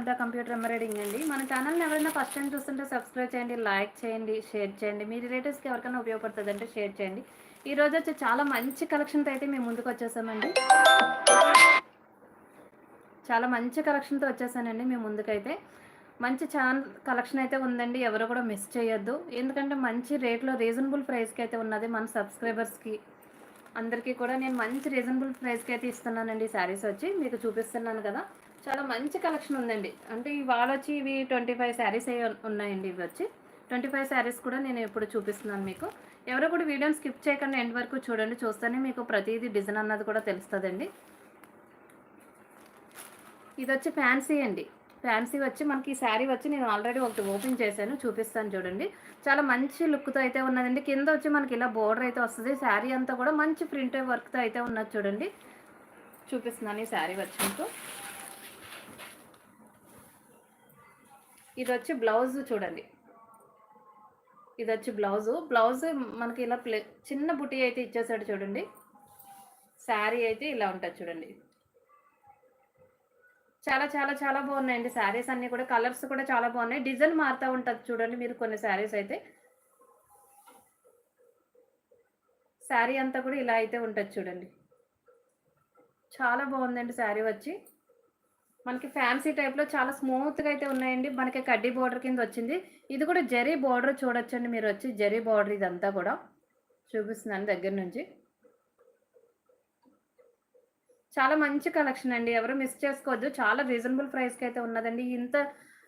నబ్దా computer embroidering అండి. మన ఛానల్ని ఎవరైనా ఫస్ట్ టైం చూస్తుంటే సబ్స్క్రైబ్ చేయండి లైక్ చేయండి షేర్ చేయండి. మీ రిలేటివ్స్కి ఎవరికైనా ఉపయోగపడుతుంది అంటే షేర్ చేయండి. ఈ రోజు వచ్చి చాలా మంచి కలెక్షన్తో అయితే మేము ముందుకు వచ్చేసామండి. చాలా మంచి కలెక్షన్తో వచ్చేసానండి మేము ముందుకైతే. మంచి ఛానల్ కలెక్షన్ అయితే ఉందండి. ఎవరు కూడా మిస్ చేయొద్దు. ఎందుకంటే మంచి రేట్లో రీజనబుల్ ప్రైస్కి అయితే ఉన్నది మన సబ్స్క్రైబర్స్కి అందరికీ కూడా నేను మంచి రీజనబుల్ ప్రైస్కి అయితే ఇస్తున్నానండి. శారీస్ వచ్చి మీకు చూపిస్తున్నాను కదా. చాలా మంచి కలెక్షన్ ఉందండి. అంటే ఇవాళ వచ్చి ఇవి ట్వంటీ ఫైవ్ శారీస్ ఉన్నాయండి ఇవి వచ్చి ట్వంటీ ఫైవ్ శారీస్ కూడా నేను ఇప్పుడు చూపిస్తున్నాను మీకు. ఎవరో కూడా వీడియోని స్కిప్ చేయకుండా ఎండ్ వరకు చూడండి. చూస్తేనే మీకు ప్రతిదీ డిజైన్ అన్నది కూడా తెలుస్తుందండి. ఇది వచ్చి ఫ్యాన్సీ అండి. ఫ్యాన్సీ వచ్చి మనకి ఈ శారీ వచ్చి నేను ఆల్రెడీ ఒకటి ఓపెన్ చేశాను. చూపిస్తాను చూడండి. చాలా మంచి లుక్తో అయితే ఉన్నదండి. కింద వచ్చి మనకి ఇలా బోర్డర్ అయితే వస్తుంది. శారీ అంతా కూడా మంచి ప్రింట్ వర్క్తో అయితే ఉన్నది చూడండి. చూపిస్తున్నాను ఈ శారీ వచ్చి మీకు. ఇది వచ్చి బ్లౌజ్ చూడండి. ఇది వచ్చి బ్లౌజు. బ్లౌజ్ మనకి ఇలా ప్లే చిన్న బుటీ అయితే ఇచ్చేసాడు చూడండి. శారీ అయితే ఇలా ఉంటుంది చూడండి. చాలా చాలా చాలా బాగున్నాయండి శారీస్ అన్నీ కూడా. కలర్స్ కూడా చాలా బాగున్నాయి. డిజైన్ మారుతూ ఉంటుంది చూడండి మీరు కొన్ని శారీస్ అయితే. శారీ అంతా కూడా ఇలా అయితే ఉంటుంది చూడండి. చాలా బాగుందండి శారీ వచ్చి. మనకి ఫ్యాన్సీ టైప్లో చాలా స్మూత్గా అయితే ఉన్నాయండి. మనకి కడ్డీ బార్డర్ కింద వచ్చింది. ఇది కూడా జరీ బార్డర్ చూడొచ్చండి మీరు వచ్చి. జరీ బార్డర్ ఇదంతా కూడా చూపిస్తున్నాను దగ్గర నుంచి. చాలా మంచి కలెక్షన్ అండి. ఎవరు మిస్ చేసుకోవద్దు. చాలా రీజనబుల్ ప్రైస్కి అయితే ఉన్నదండి. ఇంత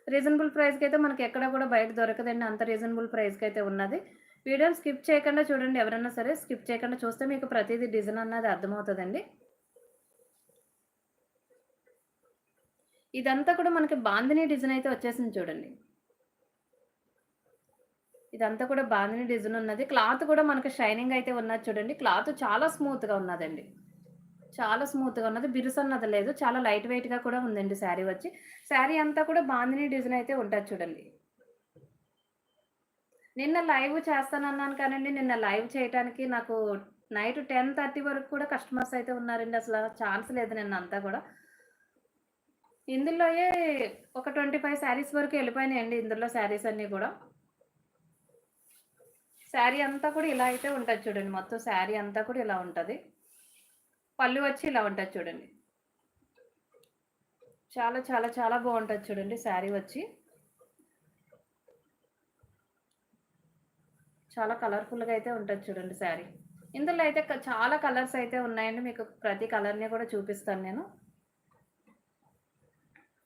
రీజనబుల్ ప్రైస్కి అయితే మనకి ఎక్కడ కూడా బయట దొరకదండి. అంత రీజనబుల్ ప్రైస్కి అయితే ఉన్నది. వీడియోని స్కిప్ చేయకుండా చూడండి. ఎవరైనా సరే స్కిప్ చేయకుండా చూస్తే మీకు ప్రతిదీ డిజైన్ అన్నది అర్థమవుతుందండి. ఇదంతా కూడా మనకి బాందిని డిజైన్ అయితే వచ్చేసింది చూడండి. ఇదంతా కూడా బాందిని డిజైన్ ఉన్నది. క్లాత్ కూడా మనకి షైనింగ్ అయితే ఉన్నది చూడండి. క్లాత్ చాలా స్మూత్గా ఉన్నదండి. చాలా స్మూత్గా ఉన్నది. బిరుసు అన్నది లేదు. చాలా లైట్ వెయిట్గా కూడా ఉందండి శారీ వచ్చి. శారీ అంతా కూడా బాందిని డిజైన్ అయితే ఉంటుంది చూడండి. నిన్న లైవ్ చేస్తానన్నాను కానండి. నిన్న లైవ్ చేయడానికి నాకు నైట్ టెన్ థర్టీ వరకు కూడా కస్టమర్స్ అయితే ఉన్నారండి. అసలు ఛాన్స్ లేదు నిన్న అంతా కూడా. ఇందులోయే ఒక ట్వంటీ ఫైవ్ శారీస్ వరకు వెళ్ళిపోయినాయండి ఇందులో శారీస్ అన్నీ కూడా. శారీ అంతా కూడా ఇలా అయితే ఉంటుంది చూడండి మొత్తం శారీ అంతా కూడా ఇలా ఉంటుంది. పళ్ళు వచ్చి ఇలా ఉంటుంది చూడండి. చాలా చాలా చాలా బాగుంటుంది చూడండి శారీ వచ్చి. చాలా కలర్ఫుల్గా అయితే ఉంటుంది చూడండి శారీ. ఇందులో అయితే చాలా కలర్స్ అయితే ఉన్నాయండి మీకు ప్రతి కలర్ని కూడా చూపిస్తాను నేను.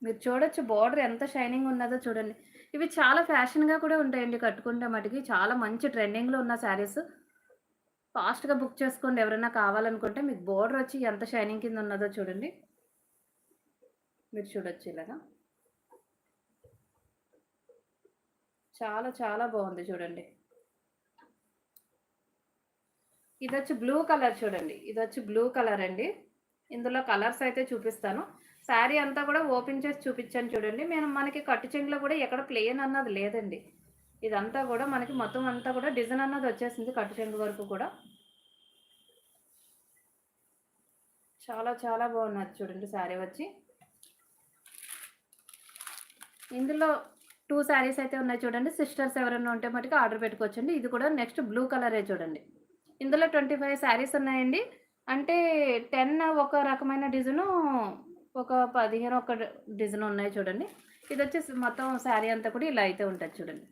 మీరు చూడొచ్చు బార్డర్ ఎంత షైనింగ్ ఉన్నదో చూడండి. ఇవి చాలా ఫ్యాషన్గా కూడా ఉంటాయండి కట్టుకుంటే మటుకి. చాలా మంచి ట్రెండింగ్లో ఉన్న శారీస్. ఫాస్ట్గా బుక్ చేసుకోండి ఎవరైనా కావాలనుకుంటే. మీకు బోర్డర్ వచ్చి ఎంత షైనింగ్ కింద ఉన్నదో చూడండి. మీరు చూడొచ్చు ఇలాగా. చాలా చాలా బాగుంది చూడండి. ఇది వచ్చి బ్లూ కలర్ చూడండి. ఇది వచ్చి బ్లూ కలర్ అండి. ఇందులో కలర్స్ అయితే చూపిస్తాను. శారీ అంతా కూడా ఓపెన్ చేసి చూపించాను చూడండి. మేము మనకి కట్టు చెంగులో కూడా ఎక్కడ ప్లేన్ అన్నది లేదండి. ఇదంతా కూడా మనకి మొత్తం అంతా కూడా డిజైన్ అన్నది వచ్చేసింది కట్టు చెంగు వరకు కూడా. చాలా చాలా బాగున్నది చూడండి శారీ వచ్చి. ఇందులో టూ శారీస్ అయితే ఉన్నాయి చూడండి. సిస్టర్స్ ఎవరైనా ఉంటే మటుకు ఆర్డర్ పెట్టుకోవచ్చండి. ఇది కూడా నెక్స్ట్ బ్లూ కలరే చూడండి. ఇందులో ట్వంటీ ఫైవ్ శారీస్ ఉన్నాయండి. అంటే టెన్ ఒక రకమైన డిజైను ఒక పదిహేను ఒక డిజైన్ ఉన్నాయి చూడండి. ఇది వచ్చేసి మొత్తం శారీ అంతా కూడా ఇలా అయితే ఉంటుంది చూడండి.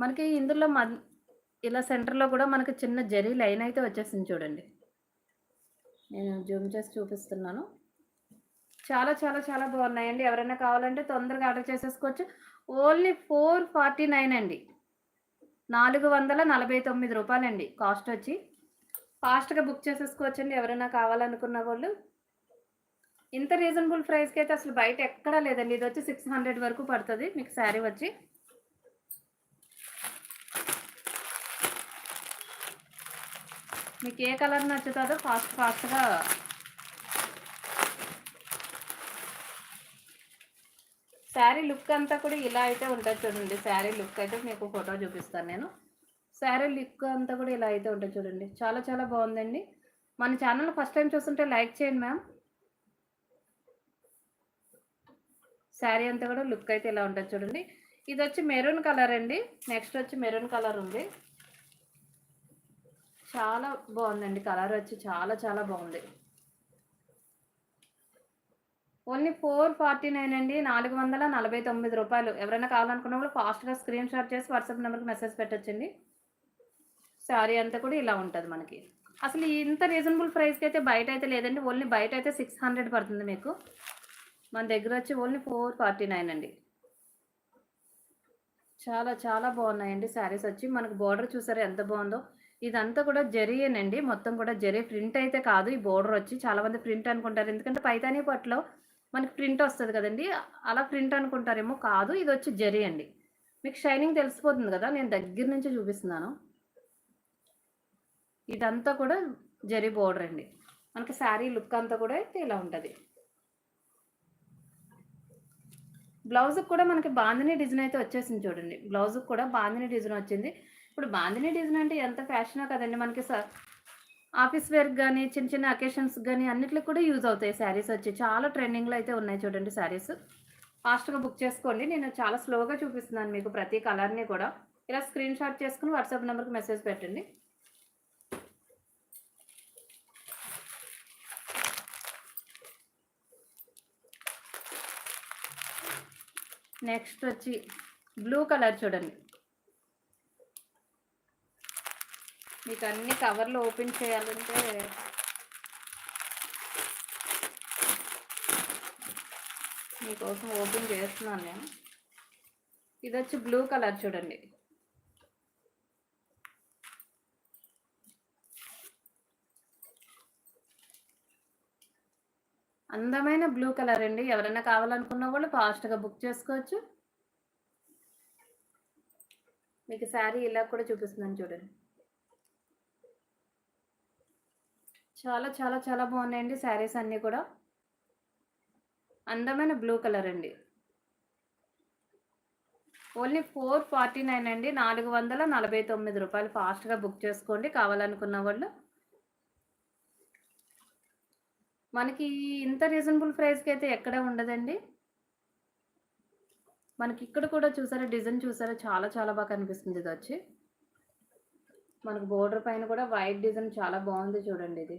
మనకి ఇందులో ఇలా సెంటర్లో కూడా మనకి చిన్న జరీ లైన్ అయితే వచ్చేసింది చూడండి. నేను జూమ్ చేసి చూపిస్తున్నాను. చాలా చాలా చాలా బాగున్నాయండి. ఎవరైనా కావాలంటే తొందరగా ఆర్డర్ చేసేసుకోవచ్చు. ఓన్లీ ఫోర్ ఫార్టీ నైన్ అండి. నాలుగు వందల నలభై తొమ్మిది రూపాయలండి కాస్ట్ వచ్చి. ఫాస్ట్గా బుక్ చేసేసుకోవచ్చండి ఎవరైనా కావాలనుకున్న వాళ్ళు. ఇంత రీజనబుల్ ప్రైస్కి అయితే అసలు బయట ఎక్కడా లేదండి. ఇది వచ్చి సిక్స్ హండ్రెడ్ వరకు పడుతుంది. మీకు శారీ వచ్చి. మీకు ఏ కలర్ నచ్చుతుందో ఫాస్ట్ ఫాస్ట్గా శారీ లుక్ అంతా కూడా ఇలా అయితే ఉంటుంది చూడండి. శారీ లుక్ అయితే మీకు ఫోటో చూపిస్తాను నేను. శారీ లుక్ అంతా కూడా ఇలా అయితే ఉంటుంది చూడండి. చాలా చాలా బాగుందండి. మన ఛానల్ ఫస్ట్ టైం చూస్తుంటే లైక్ చేయండి మ్యామ్ శారీ అంతా కూడా లుక్ అయితే ఇలా ఉంటుంది చూడండి. ఇది వచ్చి మెరూన్ కలర్ అండి. నెక్స్ట్ వచ్చి మెరూన్ కలర్ ఉంది. చాలా బాగుందండి కలర్ వచ్చి చాలా చాలా బాగుంది. ఓన్లీ ఫోర్ ఫార్టీ నైన్ అండి. నాలుగు వందల నలభై తొమ్మిది రూపాయలు. ఎవరైనా కావాలనుకున్న వాళ్ళు ఫాస్ట్గా స్క్రీన్ షాట్ చేసి వాట్సాప్ నెంబర్కి మెసేజ్ పెట్టచ్చండి. శారీ అంతా కూడా ఇలా ఉంటుంది మనకి. అసలు ఇంత రీజనబుల్ ప్రైస్కి అయితే బయట అయితే లేదండి. ఓన్లీ బయట అయితే సిక్స్ హండ్రెడ్ పడుతుంది మీకు. మన దగ్గర వచ్చి ఓన్లీ ఫోర్ ఫార్టీ నైన్ అండి. చాలా చాలా బాగున్నాయండి శారీస్ వచ్చి. మనకు బార్డర్ చూసారా ఎంత బాగుందో? ఇదంతా కూడా జరీయేనండి మొత్తం కూడా జరీ. ప్రింట్ అయితే కాదు ఈ బోర్డర్ వచ్చి. చాలా మంది ప్రింట్ అనుకుంటారు. ఎందుకంటే పైతానీ పట్లో మనకి ప్రింట్ వస్తుంది కదండి. అలా ప్రింట్ అనుకుంటారేమో కాదు. ఇది వచ్చి జరీ అండి. మీకు షైనింగ్ తెలిసిపోతుంది కదా? నేను దగ్గర నుంచి చూపిస్తున్నాను. ఇదంతా కూడా జరీ బోర్డర్ అండి. మనకి శారీ లుక్ అంతా కూడా అయితే ఇలా ఉంటుంది. బ్లౌజ్కి కూడా మనకి బాందిని డిజైన్ అయితే వచ్చేసింది చూడండి. బ్లౌజ్కి కూడా బాందిని డిజైన్ వచ్చింది. ఇప్పుడు బాందిని డిజైన్ అంటే ఎంత ఫ్యాషనో కదండి మనకి స ఆఫీస్ వేర్కి కానీ చిన్న చిన్న అకేషన్స్ కానీ అన్నిటికి కూడా యూజ్ అవుతాయి శారీస్ వచ్చి. చాలా ట్రెండింగ్లో అయితే ఉన్నాయి చూడండి శారీస్. ఫాస్ట్గా బుక్ చేసుకోండి. నేను చాలా స్లోగా చూపిస్తున్నాను మీకు ప్రతి కలర్ని కూడా. ఇలా స్క్రీన్ షాట్ చేసుకుని వాట్సాప్ నెంబర్కి మెసేజ్ పెట్టండి. నెక్స్ట్ వచ్చి బ్లూ కలర్ చూడండి. మీకు అన్ని కవర్లు ఓపెన్ చేయాలంటే మీకోసం ఓపెన్ చేస్తున్నాను నేను. ఇది వచ్చి బ్లూ కలర్ చూడండి. అందమైన బ్లూ కలర్ అండి. ఎవరైనా కావాలనుకున్న వాళ్ళు ఫాస్ట్గా బుక్ చేసుకోవచ్చు. మీకు శారీ ఇలా కూడా చూపిస్తున్నాను చూడండి. చాలా చాలా చాలా బాగున్నాయండి శారీస్ అన్నీ కూడా. అందమైన బ్లూ కలర్ అండి. ఓన్లీ ఫోర్ ఫార్టీ నైన్ అండి. నాలుగు వందల నలభై తొమ్మిది రూపాయలు ఫాస్ట్గా బుక్ చేసుకోండి. కావాలనుకున్న వాళ్ళు మనకి ఇంత రీజనబుల్ ప్రైస్కి అయితే ఎక్కడ ఉండదండి. మనకి ఇక్కడ కూడా చూసారా డిజైన్ చూసారా చాలా చాలా బాగా కనిపిస్తుంది ఇది వచ్చి. మనకు బోర్డర్ పైన కూడా వైట్ డిజైన్ చాలా బాగుంది చూడండి ఇది.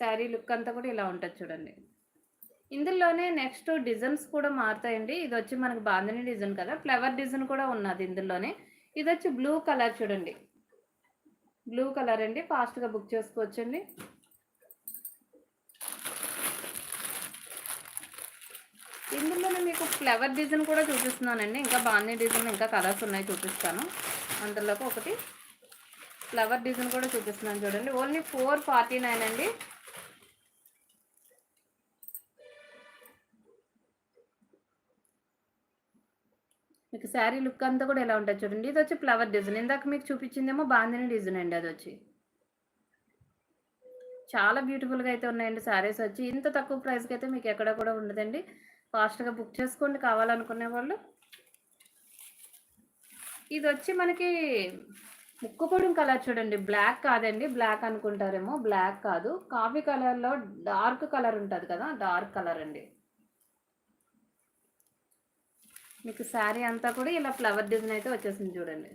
శారీ లుక్ అంతా కూడా ఇలా ఉంటుంది చూడండి. ఇందులోనే నెక్స్ట్ డిజైన్స్ కూడా మారుతాయండి. ఇది వచ్చి మనకు బాందని డిజైన్ కదా ఫ్లవర్ డిజైన్ కూడా ఉన్నది ఇందులోనే. ఇది వచ్చి బ్లూ కలర్ చూడండి. బ్లూ కలర్ అండి. ఫాస్ట్గా బుక్ చేసుకోవచ్చండి. ఇందులోనే మీకు ఫ్లవర్ డిజైన్ కూడా చూపిస్తున్నానండి. ఇంకా బాగుంది డిజైన్ ఇంకా కలర్స్ ఉన్నాయి చూపిస్తాను. అందులోకి ఒకటి ఫ్లవర్ డిజైన్ కూడా చూపిస్తున్నాను చూడండి. ఓన్లీ ఫోర్ ఫార్టీ నైన్ అండి. మీకు శారీ లుక్ అంతా కూడా ఎలా ఉంటుంది చూడండి. ఇది వచ్చి ఫ్లవర్ డిజైన్. ఇందాక మీకు చూపించిందేమో బాందిని డిజైన్ అండి అది వచ్చి. చాలా బ్యూటిఫుల్గా అయితే ఉన్నాయండి శారీస్ వచ్చి. ఇంత తక్కువ ప్రైస్కి అయితే మీకు ఎక్కడ కూడా ఉండదండి. ఫాస్ట్గా బుక్ చేసుకోండి. కావాలనుకునే వాళ్ళు. ఇది వచ్చి మనకి ముక్కుపొడిం కలర్ చూడండి. బ్లాక్ కాదండి. బ్లాక్ అనుకుంటారేమో. బ్లాక్ కాదు. కాఫీ కలర్లో డార్క్ కలర్ ఉంటుంది కదా. డార్క్ కలర్ అండి. మీకు శారీ అంతా కూడా ఇలా ఫ్లవర్ డిజైన్ అయితే వచ్చేసింది చూడండి.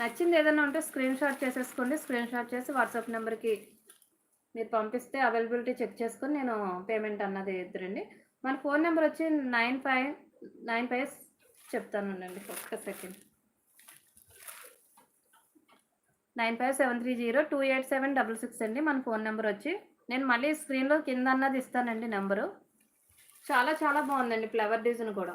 నచ్చింది ఏదైనా ఉంటే స్క్రీన్ షాట్ చేసేసుకోండి. స్క్రీన్ షాట్ చేసి వాట్సాప్ నెంబర్కి మీరు పంపిస్తే అవైలబిలిటీ చెక్ చేసుకొని నేను పేమెంట్ అన్నది ఇద్దరండి. మన ఫోన్ నెంబర్ వచ్చి నైన్ ఫైవ్ నైన్ ఫైవ్ చెప్తాను ఉండండి ఒక్క second nine five seven three zero two eight seven double six అండి. మన ఫోన్ నెంబర్ వచ్చి నేను మళ్ళీ స్క్రీన్లో కింద అన్నది ఇస్తానండి నెంబరు చాలా చాలా బాగుందండి ఫ్లవర్ డిజైన్ కూడా.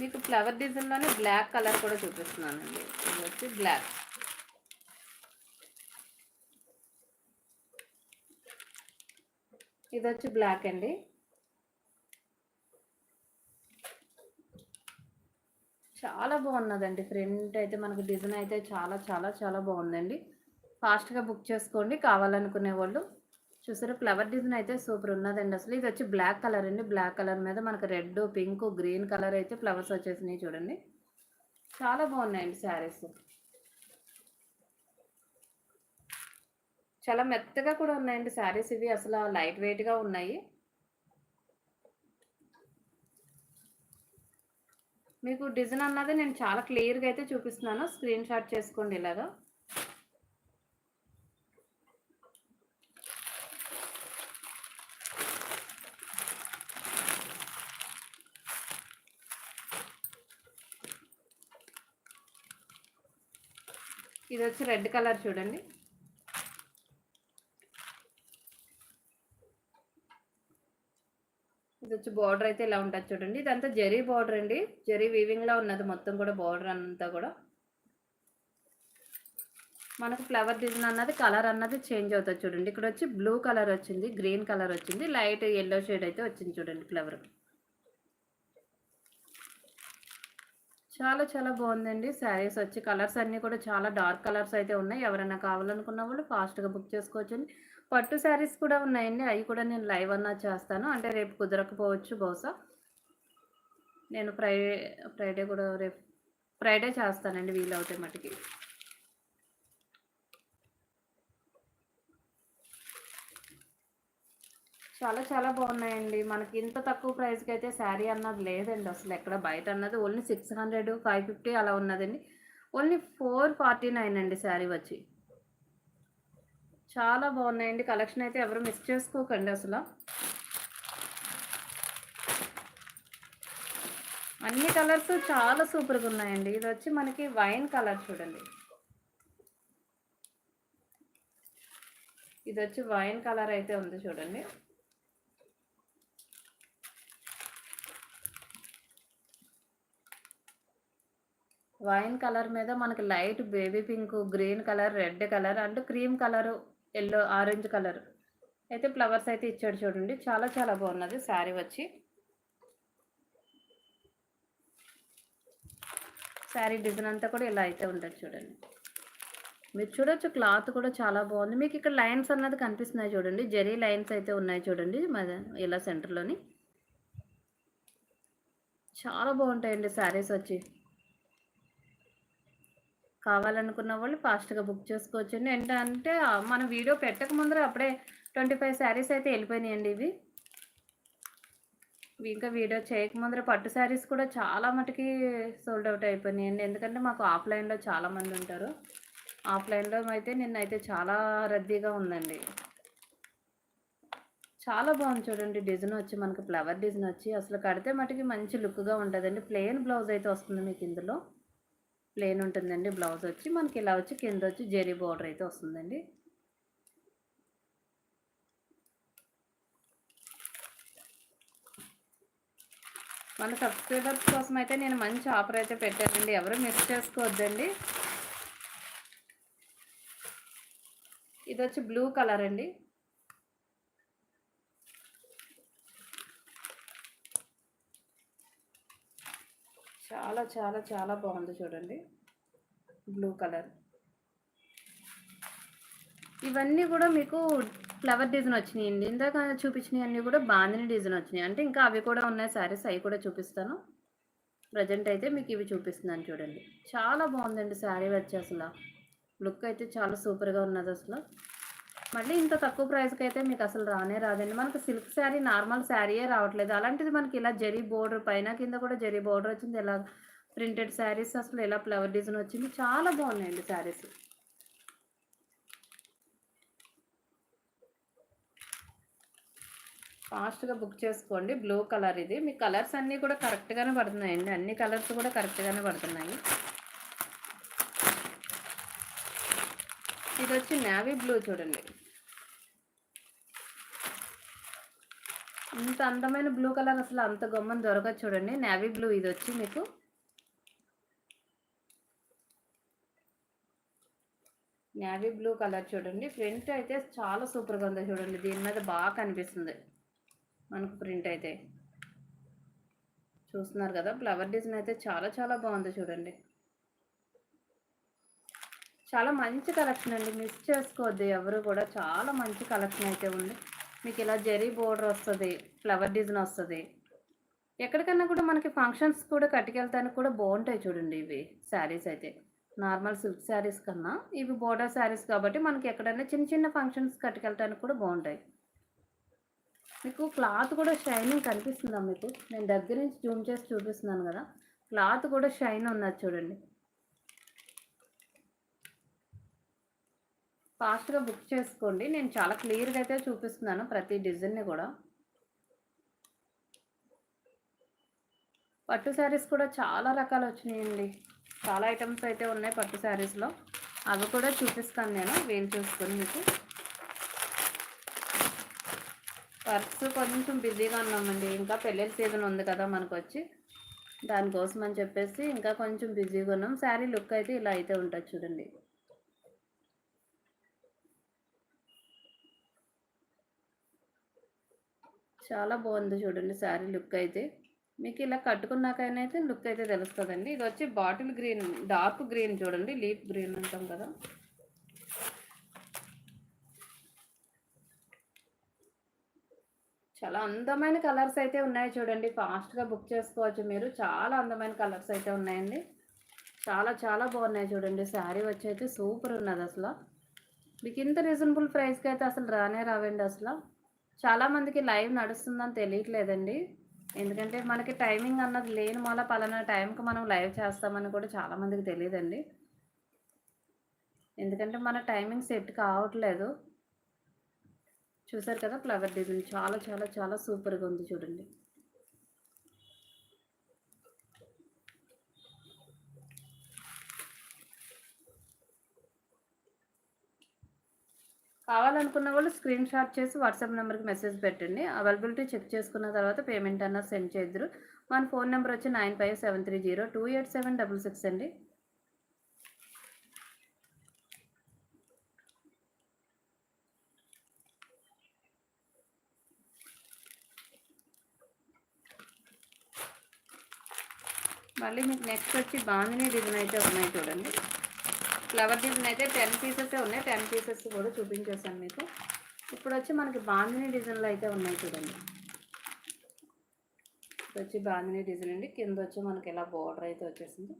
మీకు ఫ్లవర్ డిజైన్లోనే బ్లాక్ కలర్ కూడా చూపిస్తున్నానండి. ఇది వచ్చి బ్లాక్. ఇది వచ్చి బ్లాక్ అండి. చాలా బాగున్నదండి. ఫ్రంట్ అయితే మనకు డిజైన్ అయితే చాలా చాలా చాలా బాగుందండి. ఫాస్ట్గా బుక్ చేసుకోండి. కావాలనుకునే వాళ్ళు చూసారు? ఫ్లవర్ డిజైన్ అయితే సూపర్ ఉన్నదండి. అసలు ఇది వచ్చి బ్లాక్ కలర్ అండి. బ్లాక్ కలర్ మీద మనకు రెడ్ పింక్ గ్రీన్ కలర్ అయితే ఫ్లవర్స్ వచ్చేసినాయి చూడండి. చాలా బాగున్నాయండి శారీస్. చాలా మెత్తగా కూడా ఉన్నాయండి శారీస్ ఇవి. అసలు లైట్ వెయిట్గా ఉన్నాయి. మీకు డిజైన్ అన్నది నేను చాలా క్లియర్గా అయితే చూపిస్తున్నాను. స్క్రీన్ షాట్ చేసుకోండి ఇలాగా. ఇది వచ్చి రెడ్ కలర్ చూడండి. వచ్చి బార్డర్ అయితే ఇలా ఉంటుంది చూడండి. ఇదంతా జరీ బార్డర్ అండి. జరీ వీవింగ్లా ఉన్నది. మొత్తం కూడా బార్డర్ అంతా కూడా. మనకు ఫ్లవర్ డిజైన్ అన్నది కలర్ అన్నది చేంజ్ అవుతుంది చూడండి. ఇక్కడ వచ్చి బ్లూ కలర్ వచ్చింది గ్రీన్ కలర్ వచ్చింది. లైట్ ఎల్లో షేడ్ అయితే వచ్చింది చూడండి ఫ్లవర్ చాలా చాలా బాగుందండి. శారీస్ వచ్చి కలర్స్ అన్నీ కూడా చాలా డార్క్ కలర్స్ అయితే ఉన్నాయి. ఎవరైనా కావాలనుకున్న వాళ్ళు ఫాస్ట్గా బుక్ చేసుకోవచ్చండి. పట్టు శారీస్ కూడా ఉన్నాయండి. అవి కూడా నేను లైవ్ అన్నా చేస్తాను. అంటే రేపు కుదరకపోవచ్చు బహుశా. నేను ఫ్రైడే ఫ్రైడే కూడా రేపు ఫ్రైడే చేస్తానండి వీలవుతే మటుకి. చాలా చాలా బాగున్నాయండి. మనకి ఇంత తక్కువ ప్రైస్కి అయితే శారీ అన్నది లేదండి. అసలు ఎక్కడ బయట అన్నది only six hundred five fifty అలా ఉన్నదండి. ఓన్లీ ఫోర్ ఫార్టీ నైన్ అండి శారీ వచ్చి. చాలా బాగున్నాయండి. కలెక్షన్ అయితే ఎవరు మిస్ చేసుకోకండి అసలు. అన్ని కలర్స్ చాలా సూపర్గా ఉన్నాయండి. ఇది వచ్చి మనకి వైన్ కలర్ చూడండి. ఇది వచ్చి వైన్ కలర్ అయితే ఉంది చూడండి. వైన్ కలర్ మీద మనకి light baby pink green colour red colour and cream colour yellow orange colour. అయితే ఫ్లవర్స్ అయితే ఇచ్చాడు చూడండి. చాలా చాలా బాగున్నది. శారీ వచ్చి. శారీ డిజైన్ అంతా కూడా ఇలా అయితే ఉంటుంది చూడండి. మీరు చూడొచ్చు క్లాత్ కూడా చాలా బాగుంది. మీకు ఇక్కడ లైన్స్ అన్నది కనిపిస్తున్నాయి చూడండి. జెరీ లైన్స్ అయితే ఉన్నాయి చూడండి. ఇలా సెంటర్లోని. చాలా బాగుంటాయండి శారీస్ వచ్చి. కావాలనుకున్న వాళ్ళు ఫాస్ట్గా బుక్ చేసుకోవచ్చండి. ఏంటంటే మనం వీడియో పెట్టక ముందర అప్పుడే ట్వంటీ ఫైవ్ శారీస్ అయితే వెళ్ళిపోయినాయండి ఇవి. ఇంకా వీడియో చేయక ముందర పట్టు శారీస్ కూడా చాలా మటుకి సోల్డ్ అవుట్ అయిపోయినాయండి. ఎందుకంటే మాకు ఆఫ్లైన్లో చాలామంది ఉంటారు. ఆఫ్లైన్లో అయితే నిన్నైతే చాలా రద్దీగా ఉందండి. చాలా బాగుంది చూడండి డిజైన్ వచ్చి మనకి ఫ్లవర్ డిజైన్ వచ్చి అసలు కడితే మటుకి మంచి లుక్గా ఉంటుందండి. ప్లెయిన్ బ్లౌజ్ అయితే వస్తుంది మీకు ఇందులో. ప్లేన్ ఉంటుందండి బ్లౌజ్ వచ్చి. మనకి ఇలా వచ్చి కింద వచ్చి జెరీ బార్డర్ అయితే వస్తుందండి. మన సబ్స్క్రైబర్స్ కోసం అయితే నేను మంచి ఆఫర్ అయితే పెట్టానండి. ఎవరు మిస్ చేసుకోవద్దండి. ఇది వచ్చి బ్లూ కలర్ అండి. చాలా చాలా చాలా బాగుంది చూడండి. బ్లూ కలర్ ఇవన్నీ కూడా మీకు ఫ్లవర్ డిజైన్ వచ్చినాయండి. ఇందాక చూపించినవి అన్నీ కూడా బాందిని డిజైన్ వచ్చినాయి. అంటే ఇంకా అవి కూడా ఉన్నాయి శారీస్ అవి కూడా చూపిస్తాను. ప్రజెంట్ అయితే మీకు ఇవి చూపిస్తున్నాను చూడండి. చాలా బాగుందండి శారీ వచ్చి అసలు. లుక్ అయితే చాలా సూపర్గా ఉన్నది అసలు. మళ్ళీ ఇంత తక్కువ ప్రైస్కి అయితే మీకు అసలు రానే రాదండి. మనకు సిల్క్ శారీ నార్మల్ శారీయే రావట్లేదు. అలాంటిది మనకి ఇలా జరీ బోర్డర్ పైన కింద కూడా జరీ బోర్డర్ వచ్చింది. ఎలా ప్రింటెడ్ శారీస్ అసలు ఎలా ఫ్లవర్ డిజైన్ వచ్చింది? చాలా బాగున్నాయండి శారీస్. ఫాస్ట్గా బుక్ చేసుకోండి. బ్లూ కలర్ ఇది. మీ కలర్స్ అన్నీ కూడా కరెక్ట్గానే పడుతున్నాయండి. అన్ని కలర్స్ కూడా కరెక్ట్గానే పడుతున్నాయి. ఇది వచ్చి నావీ బ్లూ చూడండి. ఇంత అందమైన బ్లూ కలర్ అసలు అంత గొమ్మని దొరకదు చూడండి. నావీ బ్లూ ఇది వచ్చి మీకు నావీ బ్లూ కలర్ చూడండి. ప్రింట్ అయితే చాలా సూపర్గా ఉంది చూడండి. దీని మీద బాగా కనిపిస్తుంది. మనకు ప్రింట్ అయితే. చూస్తున్నారు కదా? ఫ్లవర్ డిజైన్ అయితే చాలా చాలా బాగుంది చూడండి. చాలా మంచి కలెక్షన్ అండి. మిస్ చేసుకోవద్దు ఎవరు కూడా. చాలా మంచి కలెక్షన్ అయితే ఉంది. మీకు ఇలా జెరీ బోర్డర్ వస్తుంది ఫ్లవర్ డిజైన్ వస్తుంది. ఎక్కడికన్నా కూడా మనకి ఫంక్షన్స్ కూడా కట్టుకెళ్తానికి కూడా బాగుంటాయి చూడండి ఇవి శారీస్ అయితే. నార్మల్ సిల్క్ శారీస్ కన్నా ఇవి బోర్డర్ శారీస్ కాబట్టి మనకి ఎక్కడైనా చిన్న చిన్న ఫంక్షన్స్ కట్టుకెళ్ళడానికి కూడా బాగుంటాయి. మీకు క్లాత్ కూడా షైనింగ్ కనిపిస్తుందా మీకు? నేను దగ్గర నుంచి జూమ్ చేసి చూపిస్తున్నాను కదా. క్లాత్ కూడా షైన్ ఉన్నది చూడండి. ఫాస్ట్గా బుక్ చేసుకోండి. నేను చాలా క్లియర్గా అయితే చూపిస్తున్నాను ప్రతి డిజైన్ని కూడా. పట్టు శారీస్ కూడా చాలా రకాలు వచ్చినాయండి. చాలా ఐటమ్స్ అయితే ఉన్నాయి పట్టు శారీస్లో. అవి కూడా చూపిస్తాను నేను వేలు చూసుకొని మీకు. వర్క్స్ కొంచెం బిజీగా ఉన్నామండి. ఇంకా పెళ్ళిళ్ళ సీజన్ ఉంది కదా మనకు వచ్చి దానికోసం అని చెప్పేసి ఇంకా కొంచెం బిజీగా ఉన్నాం. శారీ లుక్ అయితే ఇలా అయితే ఉంటుంది చూడండి. చాలా బాగుంది చూడండి శారీ లుక్ అయితే. మీకు ఇలా కట్టుకున్నాకైతే లుక్ అయితే తెలుస్తుందండి. ఇది వచ్చి బాటిల్ గ్రీన్ డార్క్ గ్రీన్ చూడండి లీఫ్ గ్రీన్ అంటాం కదా. చాలా అందమైన కలర్స్ అయితే ఉన్నాయి చూడండి. ఫాస్ట్గా బుక్ చేసుకోవచ్చు మీరు. చాలా అందమైన కలర్స్ అయితే ఉన్నాయండి. చాలా చాలా బాగున్నాయి చూడండి. శారీ వచ్చి అయితే సూపర్ ఉన్నది అసలు. మీకు ఇంత రీజనబుల్ ప్రైస్కి అయితే అసలు రానే రావండి అసలు. చాలామందికి లైవ్ నడుస్తుందని తెలియట్లేదండి. ఎందుకంటే మనకి టైమింగ్ అన్నది లేని మూల పలానా టైంకి మనం లైవ్ చేస్తామని కూడా చాలామందికి తెలియదండి. ఎందుకంటే మన టైమింగ్ సెట్ కావట్లేదు చూసారు కదా ఫ్లవర్ డిజైన్ చాలా చాలా చాలా సూపర్గా ఉంది చూడండి. కావాలనుకున్న వాళ్ళు స్క్రీన్ షాట్ చేసి వాట్సాప్ నెంబర్కి మెసేజ్ పెట్టండి. అవైలబిలిటీ చెక్ చేసుకున్న తర్వాత పేమెంట్ అన్నా సెండ్ చేద్దరు. మన ఫోన్ నెంబర్ వచ్చి nine five seven three zero two eight seven double six అండి. మళ్ళీ మీకు నెక్స్ట్ వచ్చి బాందిని డిజైన్ అయితే ఉన్నాయి చూడండి. ఫ్లవర్ డిజైన్ అయితే టెన్ పీసెస్ ఉన్నాయి. టెన్ పీసెస్ కూడా చూపించేసాను మీకు. ఇప్పుడు వచ్చి మనకి బాందిని డిజైన్లో అయితే ఉన్నాయి చూడండి. ఇది వచ్చి బాందిని డిజైన్ అండి. కింద వచ్చి మనకి ఇలా బోర్డర్ అయితే వచ్చేసింది.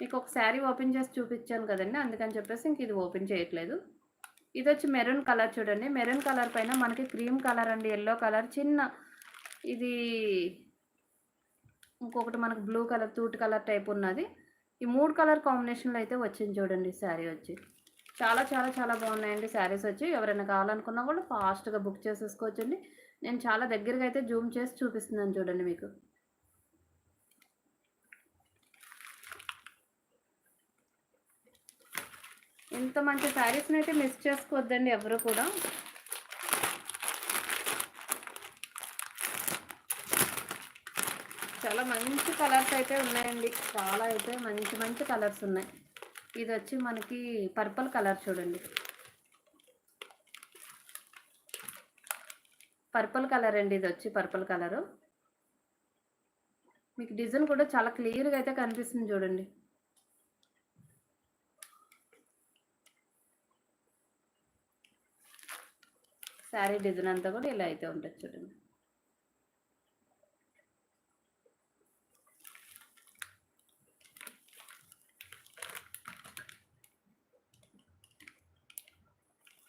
మీకు ఒక శారీ ఓపెన్ చేసి చూపించాను కదండి. అందుకని చెప్పేసి ఇంక ఇది ఓపెన్ చేయట్లేదు. ఇది వచ్చి మెరూన్ కలర్ చూడండి. మెరూన్ కలర్ పైన మనకి క్రీమ్ కలర్ అండి. ఎల్లో కలర్ చిన్న ఇది ఇంకొకటి మనకు బ్లూ కలర్ తూటి కలర్ టైప్ ఉన్నది. ఈ మూడు కలర్ కాంబినేషన్లో అయితే వచ్చింది చూడండి శారీ వచ్చి. చాలా చాలా చాలా బాగున్నాయండి శారీస్ వచ్చి. ఎవరైనా కావాలనుకున్నా కూడా ఫాస్ట్గా బుక్ చేసేసుకోవచ్చండి. నేను చాలా దగ్గరగా అయితే జూమ్ చేసి చూపిస్తున్నాను చూడండి మీకు. ఇంత మంచి శారీస్ని అయితే మిస్ చేసుకోవద్దండి ఎవరు కూడా. చాలా మంచి కలర్స్ అయితే ఉన్నాయండి. చాలా అయితే మంచి మంచి కలర్స్ ఉన్నాయి. ఇది వచ్చి మనకి పర్పుల్ కలర్ చూడండి. పర్పుల్ కలర్ అండి ఇది వచ్చి పర్పుల్ కలరు. మీకు డిజైన్ కూడా చాలా క్లియర్గా అయితే కనిపిస్తుంది చూడండి. శారీ డిజైన్ అంతా కూడా ఇలా అయితే ఉంటుంది చూడండి.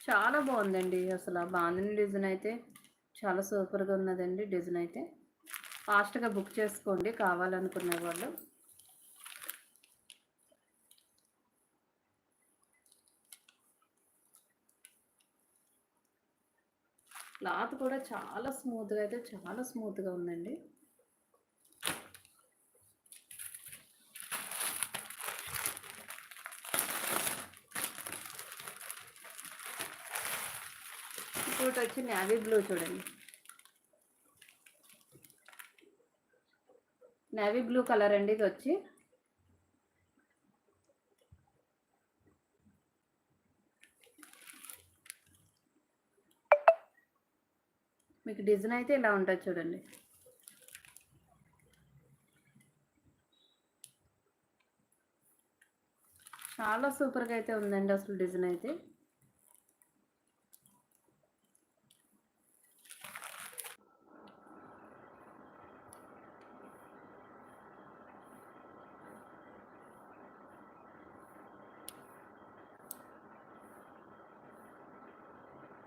చాలా బాగుందండి. అసలు ఆ బాగుంది డిజైన్ అయితే చాలా సూపర్గా ఉన్నదండి డిజైన్ అయితే. ఫాస్ట్గా బుక్ చేసుకోండి కావాలనుకునే వాళ్ళు. క్లాత్ కూడా చాలా స్మూత్గా అయితే చాలా స్మూత్గా ఉందండి. వచ్చి నావీ బ్లూ చూడండి. నావీ బ్లూ కలర్ అండి ఇది వచ్చి. మీకు డిజైన్ అయితే ఇలా ఉంటుంది చూడండి. చాలా సూపర్గా అయితే ఉందండి అసలు డిజైన్ అయితే.